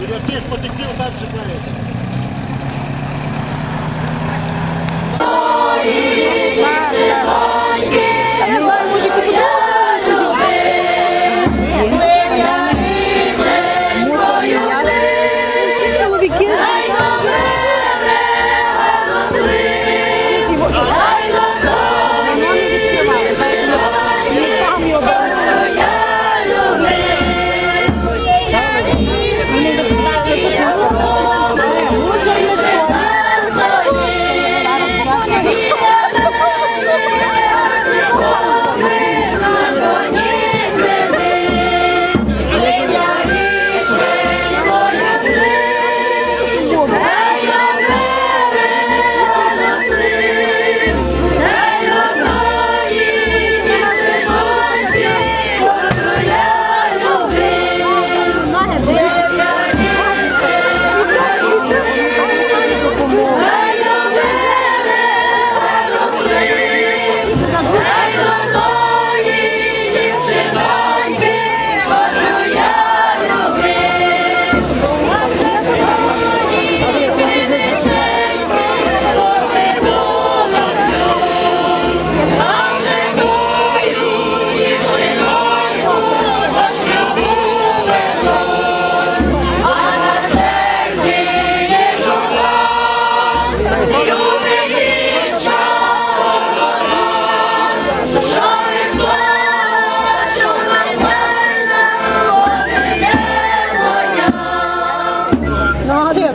Біля тих потеків так чекаєте. Чоловіки.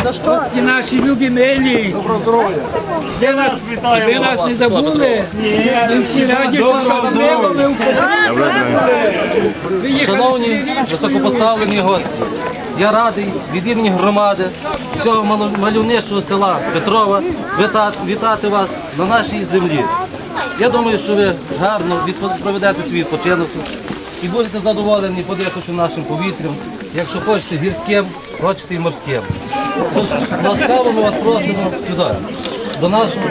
Гості наші любі милі. Доброго здоров'я. Ви нас, ви нас не забули. Ми всі раді, що ми Україні. Шановні високопоставлені гості, я радий від імені громади цього мальовничого села Петрова вітати, вітати вас на нашій землі. Я думаю, що ви гарно проведете свій відпочинок і будете задоволені подихавши нашим повітрям, якщо хочете гірським, хочете і морським. Тож ласкаво ми вас просимо сюди, до нашого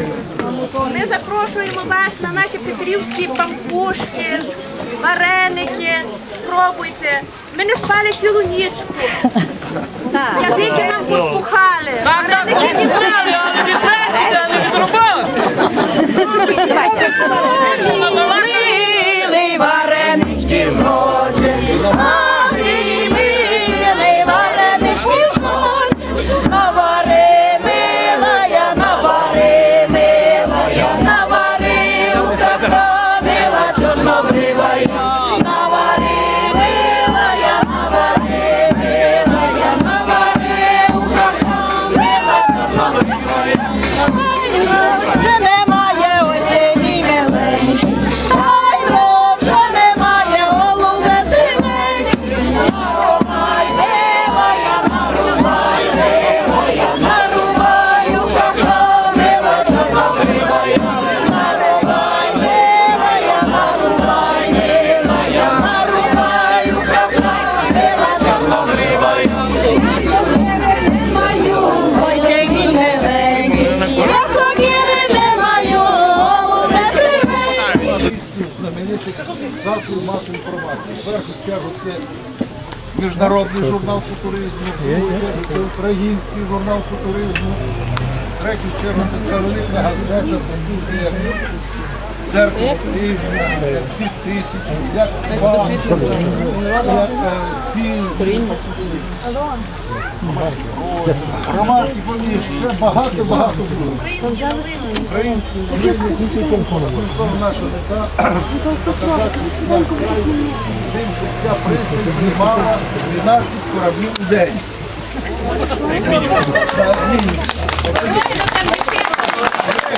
Ми запрошуємо вас на наші петрівські пампушки, вареники. Пробуйте. Ми не спали цілу нічку. Язики нам поспухали. Так, так, відбрали, але від вечора, а не міжнародний журнал футуризму, український журнал футуризму, третій чергу це старовинна газета, як Україна, як тисячі, як фільм. Громадські ще багато-багато. Український новини, нашого лиця показати як край, чим ця пристань приймала 12 кораблів у день. Та,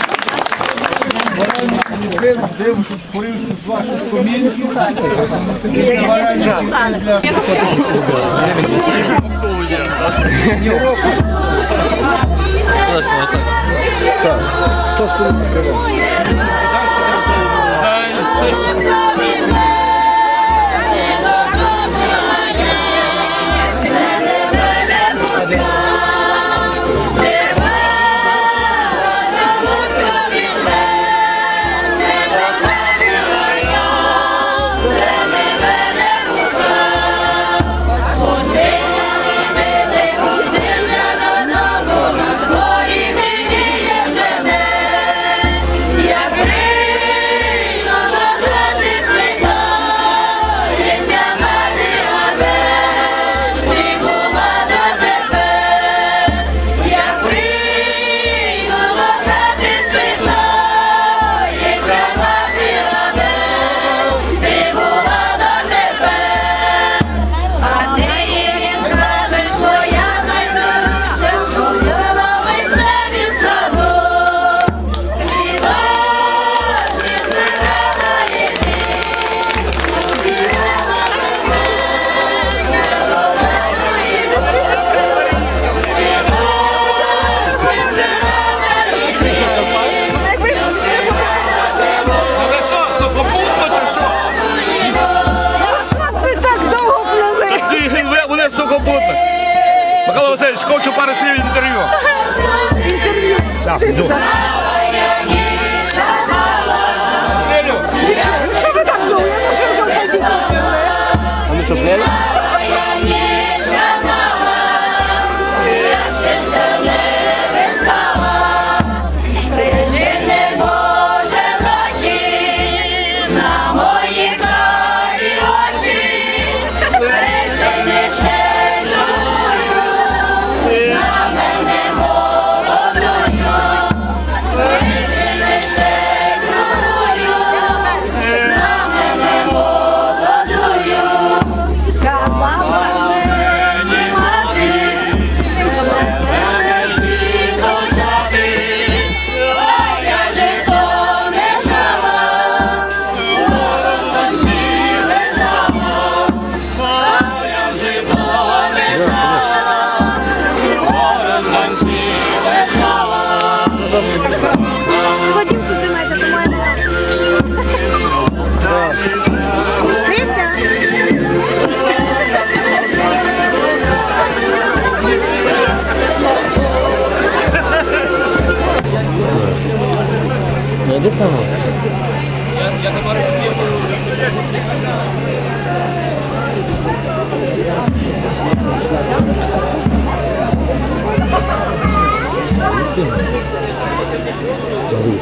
так, то Михайло Васильович, хочу пару слів інтерв'ю. Інтерв'ю. Так, йду. Що ви так думаєте? Вони що, плели?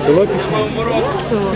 Село пішло? Село.